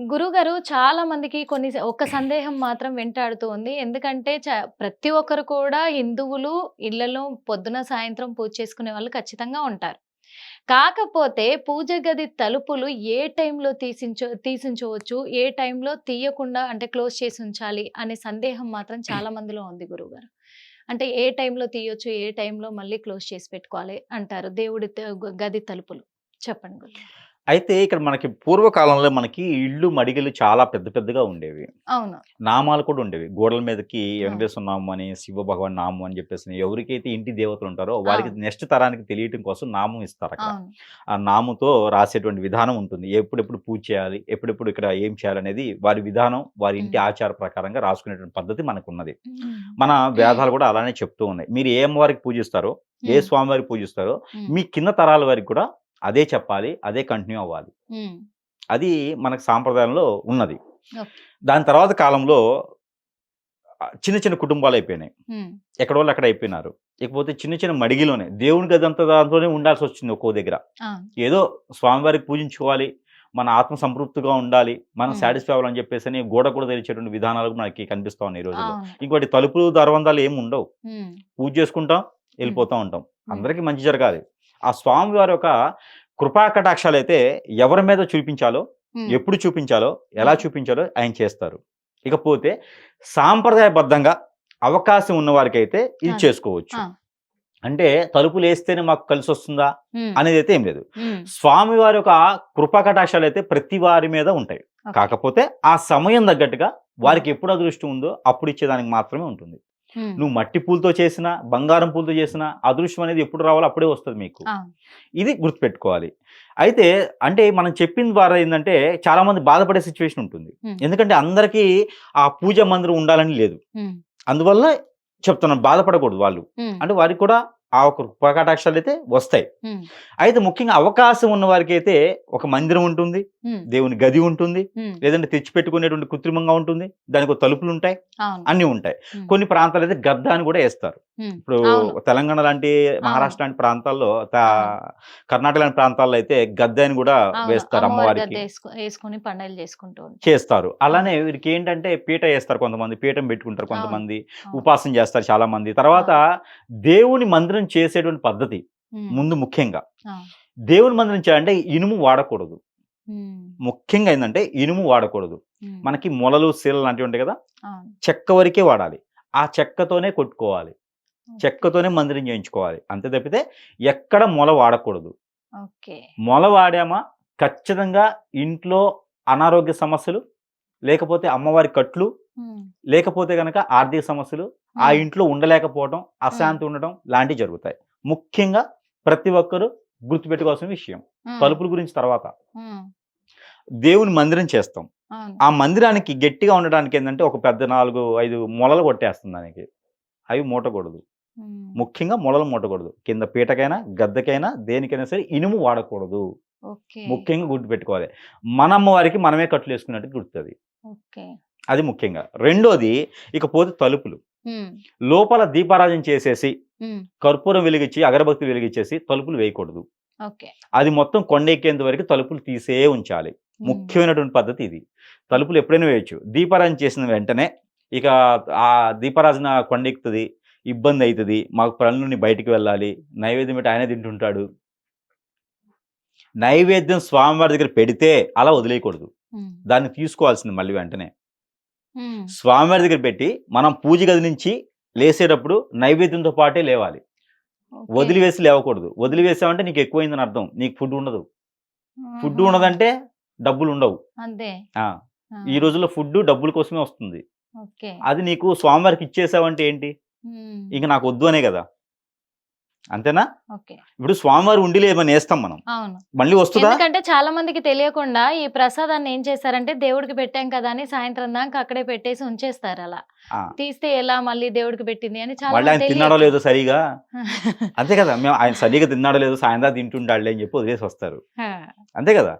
గురుగారు చాలా మందికి కొన్ని ఒక సందేహం మాత్రం వెంటాడుతూ ఉంది. ఎందుకంటే చ- ప్రతి ఒక్కరు కూడా హిందువులు ఇళ్ళలో పొద్దున సాయంత్రం పూజ చేసుకునే వాళ్ళు ఖచ్చితంగా ఉంటారు. కాకపోతే పూజ గది తలుపులు ఏ టైంలో తీసించో తీసించవచ్చు ఏ టైంలో తీయకుండా అంటే క్లోజ్ చేసి ఉంచాలి అనే సందేహం మాత్రం చాలా మందిలో ఉంది గురుగారు. అంటే ఏ టైంలో తీయొచ్చు ఏ టైంలో మళ్ళీ క్లోజ్ చేసి పెట్టుకోవాలి అంటారు దేవుడి గది తలుపులు. చెప్పండి అయితే ఇక్కడ మనకి పూర్వకాలంలో మనకి ఇళ్ళు మడిగలు చాలా పెద్ద పెద్దగా ఉండేవి అవును నామాలు కూడా ఉండేవి గోడల మీదకి వెంకటేశ్వర నామం అని శివ భగవాన్ నామం అని చెప్పేసి ఎవరికైతే ఇంటి దేవతలు ఉంటారో వారికి. నెక్స్ట్ తరానికి తెలియటం కోసం నామం ఇస్తారు అక్కడ ఆ నామంతో రాసేటువంటి విధానం ఉంటుంది ఎప్పుడెప్పుడు పూజ చేయాలి ఎప్పుడెప్పుడు ఇక్కడ ఏం చేయాలి అనేది వారి విధానం వారి ఇంటి. ఆచార ప్రకారంగా రాసుకునేటువంటి పద్ధతి మనకు ఉన్నది. మన వేదాలు కూడా అలానే చెప్తూ ఉన్నాయి మీరు ఏ అమ్మవారికి పూజిస్తారో ఏ. స్వామివారికి పూజిస్తారో. మీ కింద తరాల వారికి కూడా అదే చెప్పాలి అదే కంటిన్యూ అవ్వాలి. అది మనకు సాంప్రదాయంలో ఉన్నది. దాని తర్వాత కాలంలో చిన్న చిన్న కుటుంబాలు అయిపోయినాయి. ఎక్కడ వాళ్ళు అక్కడ అయిపోయినారు. ఇకపోతే చిన్న చిన్న మడిగిలోనే దేవుని గదంతా దాంట్లోనే ఉండాల్సి వచ్చింది ఒక్కో దగ్గర. ఏదో స్వామివారికి పూజించుకోవాలి మన ఆత్మ సంతృప్తిగా ఉండాలి మనం. సాటిస్ఫై అవ్వాలని చెప్పేసి అని గోడ కూడా తెలిచేటువంటి విధానాలు మనకి కనిపిస్తా ఉన్నాయి ఈ రోజుల్లో. అవును ఇంకోటి తలుపులు దర్వందాలు ఏమి ఉండవు. పూజ చేసుకుంటాం వెళ్ళిపోతూ ఉంటాం. అందరికీ మంచి జరగాలి. ఆ స్వామి వారి యొక్క కృపా కటాక్షాలు అయితే ఎవరి మీద చూపించాలో. ఎప్పుడు చూపించాలో ఎలా. చూపించాలో ఆయన చేస్తారు ఇకపోతే సాంప్రదాయబద్ధంగా అవకాశం ఉన్న వారికి అయితే ఇది. చేసుకోవచ్చు. అంటే తలుపులు వేస్తేనే మాకు కలిసి వస్తుందా. అనేది అయితే ఏం లేదు. స్వామి వారి యొక్క కృపా కటాక్షాలు అయితే ప్రతి వారి మీద ఉంటాయి. కాకపోతే ఆ సమయం తగ్గట్టుగా వారికి ఎప్పుడు అదృష్టం ఉందో అప్పుడు ఇచ్చేదానికి మాత్రమే ఉంటుంది. నువ్వు మట్టి పూలతో చేసినా బంగారం పూలతో చేసినా అదృష్టం అనేది ఎప్పుడు రావాలో అప్పుడే వస్తుంది మీకు. ఇది గుర్తుపెట్టుకోవాలి. అయితే అంటే మనం చెప్పిన ద్వారా ఏంటంటే చాలా మంది బాధపడే సిచ్యువేషన్ ఉంటుంది. ఎందుకంటే అందరికీ ఆ పూజ మందిరం ఉండాలని లేదు. అందువల్ల చెప్తున్నాను బాధపడకూడదు వాళ్ళు. అంటే వారికి కూడా ఆ ఒక కృపాకటాక్షాలు అయితే వస్తాయి. అయితే ముఖ్యంగా అవకాశం ఉన్న వారికి అయితే ఒక మందిరం ఉంటుంది. దేవుని గది ఉంటుంది. లేదంటే తెచ్చిపెట్టుకునేటువంటి కృత్రిమంగా ఉంటుంది దానికి ఒక తలుపులు ఉంటాయి అన్నీ ఉంటాయి. కొన్ని ప్రాంతాలు అయితే గద్ద అని కూడా వేస్తారు. ఇప్పుడు. తెలంగాణ లాంటి మహారాష్ట్ర లాంటి ప్రాంతాల్లో. కర్ణాటక లాంటి ప్రాంతాల్లో అయితే గద్దె అని కూడా. వేస్తారు అమ్మవారి అమ్మవారికి వేసుకొని పండుగలు చేసుకుంటూ చేస్తారు అలానే వీరికి ఏంటంటే పీట వేస్తారు కొంతమంది పీఠం పెట్టుకుంటారు కొంతమంది. ఉపాసన చేస్తారు చాలా మంది తర్వాత దేవుని మందిరం చేసేటువంటి పద్ధతి. ముందు ముఖ్యంగా. దేవుని మందిరం చేయాలంటే ఇనుము వాడకూడదు. ముఖ్యంగా ఏంటంటే ఇనుము వాడకూడదు. మనకి మొలలు శీలలు లాంటివి ఉంటాయి కదా. చెక్క వరకే వాడాలి ఆ చెక్కతోనే కొట్టుకోవాలి చెక్కతోనే మందిరం చేయించుకోవాలి. అంతే తప్పితే ఎక్కడ మొల వాడకూడదు. మొల వాడామా? ఖచ్చితంగా ఇంట్లో అనారోగ్య సమస్యలు లేకపోతే అమ్మవారి కట్లు. లేకపోతే గనక ఆర్థిక సమస్యలు ఆ. ఇంట్లో ఉండలేకపోవడం అశాంతి ఉండడం లాంటివి జరుగుతాయి. ముఖ్యంగా ప్రతి ఒక్కరూ గుర్తుపెట్టుకోవాల్సిన విషయం. తలుపుల గురించి తర్వాత. దేవుని మందిరం చేస్తాం. ఆ మందిరానికి గట్టిగా ఉండడానికి ఏంటంటే ఒక పెద్ద నాలుగు ఐదు మొలలు కొట్టేస్తుంది దానికి. అవి మూటకూడదు. ముఖ్యంగా మొలలు మూటకూడదు కింద పీటకైనా గద్దకైనా దేనికైనా సరే ఇనుము వాడకూడదు. ముఖ్యంగా గుర్తుపెట్టుకోవాలి. మన అమ్మవారికి మనమే కట్లు వేసుకున్నట్టు గుర్తుంది. అది ముఖ్యంగా. రెండోది ఇకపోతే తలుపులు. లోపల దీపారాజన చేసేసి. కర్పూరం వెలిగించి అగరబత్తి వెలిగించేసి తలుపులు వేయకూడదు. అది మొత్తం కొండెక్కేంత వరకు తలుపులు తీసే ఉంచాలి. ముఖ్యమైనటువంటి పద్ధతి ఇది. తలుపులు ఎప్పుడైనా వేయచ్చు. దీపారాజన చేసిన వెంటనే ఇక ఆ దీపారాజన కొండెక్కుతుంది ఇబ్బంది అవుతుంది మాకు పనుల నుండి బయటికి వెళ్ళాలి. నైవేద్యం పెట్టి ఆయనే తింటుంటాడు. నైవేద్యం స్వామివారి దగ్గర పెడితే అలా వదిలేయకూడదు. దాన్ని తీసుకోవాల్సింది మళ్ళీ వెంటనే. స్వామివారి దగ్గర పెట్టి మనం పూజ గది నుంచి లేసేటప్పుడు నైవేద్యంతో పాటే లేవాలి. వదిలివేసి లేవకూడదు. వదిలివేసామంటే నీకు ఎక్కువైందని అర్థం. నీకు ఫుడ్ ఉండదు. ఫుడ్. ఉండదంటే డబ్బులు ఉండవు. ఈ రోజుల్లో ఫుడ్ డబ్బుల కోసమే వస్తుంది. అది నీకు స్వామివారికి ఇచ్చేసావంటే ఏంటి. ఇంక నాకు వద్దు అనే కదా. అంతేనా? ఇప్పుడు స్వామివారి ఉండిలో ఏమైనా వేస్తాం మనం. మళ్ళీ వస్తుందా? ఎందుకంటే చాలా మందికి తెలియకుండా ఈ ప్రసాదాన్ని ఏం చేస్తారంటే దేవుడికి పెట్టాం కదా అని సాయంత్రం దాకా అక్కడే పెట్టేసి ఉంచేస్తారు అలా. తీస్తే ఎలా మళ్ళీ దేవుడికి పెట్టింది అని చాలా మళ్ళీ ఆయన మంది తిన్నాడో. లేదో సరిగా? అంతే కదా. మేము ఆయన సరిగా తిన్నాడో లేదో సాయంత్రం తింటుంటాడులే అని చెప్పి వదిలేసి వస్తారు. అంతే కదా.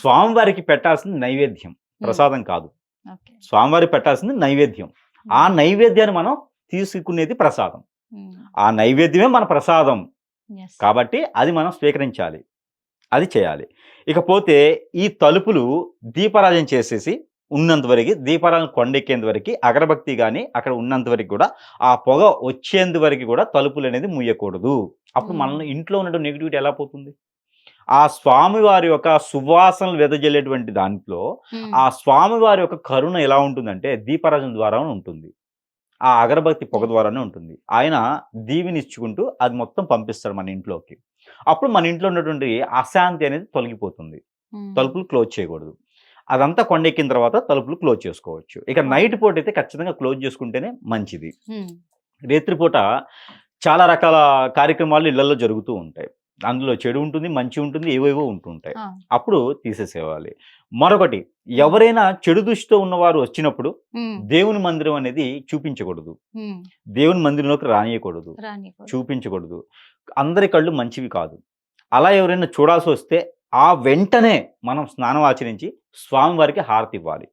స్వామివారికి పెట్టాల్సింది నైవేద్యం. ప్రసాదం కాదు. స్వామివారికి పెట్టాల్సింది నైవేద్యం. ఆ నైవేద్యాన్ని మనం తీసుకునేది ప్రసాదం. ఆ నైవేద్యమే మన ప్రసాదం. కాబట్టి అది మనం స్వీకరించాలి. అది చేయాలి. ఇకపోతే ఈ తలుపులు దీపారాజన చేసేసి ఉన్నంత వరకు దీపారాజన కొండెక్కేంత వరకు అగరబత్తి కానీ అక్కడ ఉన్నంత వరకు కూడా ఆ పొగ వచ్చేంత వరకు కూడా తలుపులు అనేది ముయ్యకూడదు అప్పుడు. మనల్ని ఇంట్లో ఉన్నటువంటి నెగిటివిటీ ఎలా పోతుంది? ఆ స్వామి వారి యొక్క సువాసనలు వెదజల్లేటువంటి దాంట్లో ఆ స్వామి వారి యొక్క కరుణ ఎలా ఉంటుందంటే దీపారాజన ద్వారా ఉంటుంది. ఆ అగరబత్తి పొగ ద్వారానే ఉంటుంది. ఆయన దీవినిచ్చుకుంటూ అది మొత్తం పంపిస్తాడు మన ఇంట్లోకి. అప్పుడు మన ఇంట్లో ఉన్నటువంటి అశాంతి అనేది తొలగిపోతుంది. తలుపులు క్లోజ్ చేయకూడదు. అదంతా కొండెక్కిన తర్వాత తలుపులు క్లోజ్ చేసుకోవచ్చు. ఇక నైట్ పూట అయితే ఖచ్చితంగా క్లోజ్ చేసుకుంటేనే మంచిది. రాత్రిపూట చాలా రకాల కార్యక్రమాలు ఇళ్ళలో జరుగుతూ ఉంటాయి. అందులో చెడు ఉంటుంది మంచి ఉంటుంది ఏవేవో ఉంటుంటాయి. అప్పుడు తీసేసేవాలి మరొకటి ఎవరైనా చెడు దృష్టితో ఉన్నవారు వచ్చినప్పుడు దేవుని మందిరం అనేది చూపించకూడదు. దేవుని మందిరంలోకి రానియకూడదు. చూపించకూడదు. అందరి కళ్ళు మంచివి కాదు. అలా ఎవరైనా చూడాల్సి వస్తే ఆ వెంటనే మనం స్నానం ఆచరించి స్వామివారికి హారతి ఇవ్వాలి.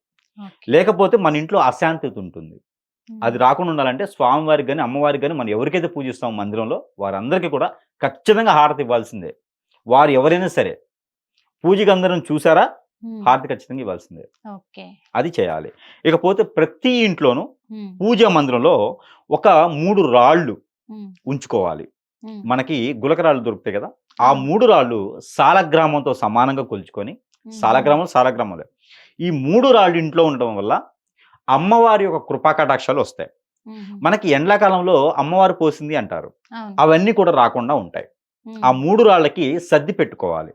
లేకపోతే మన ఇంట్లో అశాంతిత ఉంటుంది. అది రాకుండా ఉండాలంటే స్వామివారికి కానీ అమ్మవారికి కానీ మనం ఎవరికైతే పూజిస్తాం మందిరంలో వారందరికీ కూడా ఖచ్చితంగా హారతి ఇవ్వాల్సిందే. వారు ఎవరైనా సరే పూజకి అందరం చూసారా? హారతి ఖచ్చితంగా ఇవ్వాల్సిందే. ఓకే. అది చేయాలి. ఇకపోతే ప్రతి ఇంట్లోనూ పూజా మందిరంలో ఒక మూడు రాళ్ళు ఉంచుకోవాలి. మనకి గులకరాళ్ళు దొరుకుతాయి కదా? ఆ. మూడు రాళ్ళు సాలగ్రామంతో సమానంగా కొలుచుకొని సాలగ్రామం సాలగ్రామాలే ఈ మూడు రాళ్ళు ఇంట్లో ఉండడం వల్ల అమ్మవారి యొక్క కృపా కటాక్షాలు వస్తాయి మనకి ఎండాకాలంలో అమ్మవారు పోసింది అంటారు. అవును. అవన్నీ కూడా రాకుండా ఉంటాయి. ఆ మూడు రాళ్ళకి సర్ది పెట్టుకోవాలి.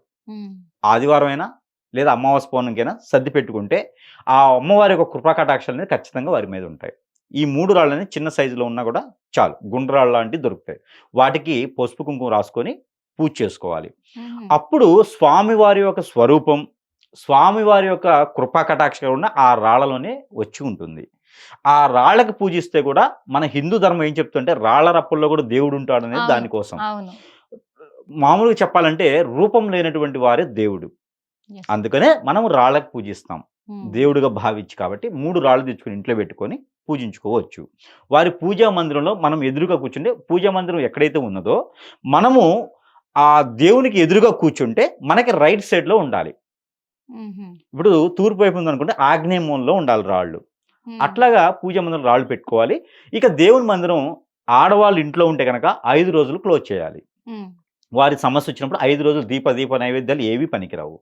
ఆదివారం అయినా లేదా అమావాస్య పౌర్ణమికైనా సర్ది పెట్టుకుంటే ఆ అమ్మవారి యొక్క కృపా కటాక్షాలు అనేది ఖచ్చితంగా వారి మీద ఉంటాయి. ఈ మూడు రాళ్ళని చిన్న సైజులో ఉన్నా కూడా చాలు గుండ్రాళ్ళు లాంటివి దొరుకుతాయి. వాటికి పసుపు కుంకుమ రాసుకొని పూజ చేసుకోవాలి. అప్పుడు స్వామివారి యొక్క స్వరూపం స్వామివారి యొక్క కృపా ఉన్న ఆ రాళ్ళలోనే వచ్చి ఉంటుంది. ఆ రాళ్ళకి పూజిస్తే కూడా మన హిందూ ధర్మం ఏం చెప్తుంటే రాళ్ళ రప్పల్లో కూడా దేవుడు ఉంటాడు అనేది. దానికోసం మామూలుగా చెప్పాలంటే రూపం లేనటువంటి వారే దేవుడు. అందుకనే మనం రాళ్ళకు పూజిస్తాం. ఉమ్, దేవుడిగా భావించి కాబట్టి మూడు రాళ్ళు తెచ్చుకొని ఇంట్లో పెట్టుకొని పూజించుకోవచ్చు. వారి పూజా మందిరంలో మనం ఎదురుగా కూర్చుంటే పూజా మందిరం ఎక్కడైతే ఉన్నదో మనము ఆ దేవునికి ఎదురుగా కూర్చుంటే మనకి రైట్ సైడ్లో ఉండాలి. ఇప్పుడు తూర్పు వైపు ఉందనుకుంటే ఆగ్నేయ మూలలో ఉండాలి రాళ్ళు. అట్లాగా పూజా మందిరం రాళ్ళు పెట్టుకోవాలి. ఇక దేవుని మందిరం ఆడవాళ్ళు ఇంట్లో ఉంటే కనుక ఐదు రోజులు క్లోజ్ చేయాలి. వారి సమస్య వచ్చినప్పుడు ఐదు రోజులు దీప దీప నైవేద్యాలు ఏవి పనికిరావు.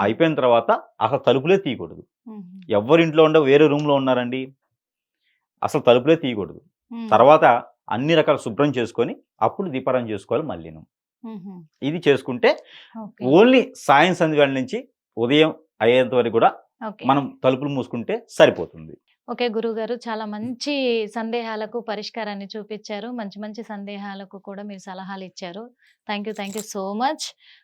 అయిపోయిన తర్వాత అసలు తలుపులే తీయకూడదు. ఎవరింట్లో ఉండే వేరే రూమ్లో ఉన్నారండి. అసలు తలుపులే తీయకూడదు. తర్వాత అన్ని రకాల శుభ్రం చేసుకొని అప్పుడు దీపారాయణ చేసుకోవాలి మళ్ళీను. ఇది చేసుకుంటే ఓన్లీ సాయం వేళ నుంచి ఉదయం అయ్యేంత వరకు కూడా మనం తలుపులు మూసుకుంటే సరిపోతుంది. ఓకే గురుగారు చాలా మంచి సందేహాలకు పరిష్కారాన్ని చూపించారు. మంచి మంచి సందేహాలకు కూడా మీరు సలహాలు ఇచ్చారు. Thank you thank you so much.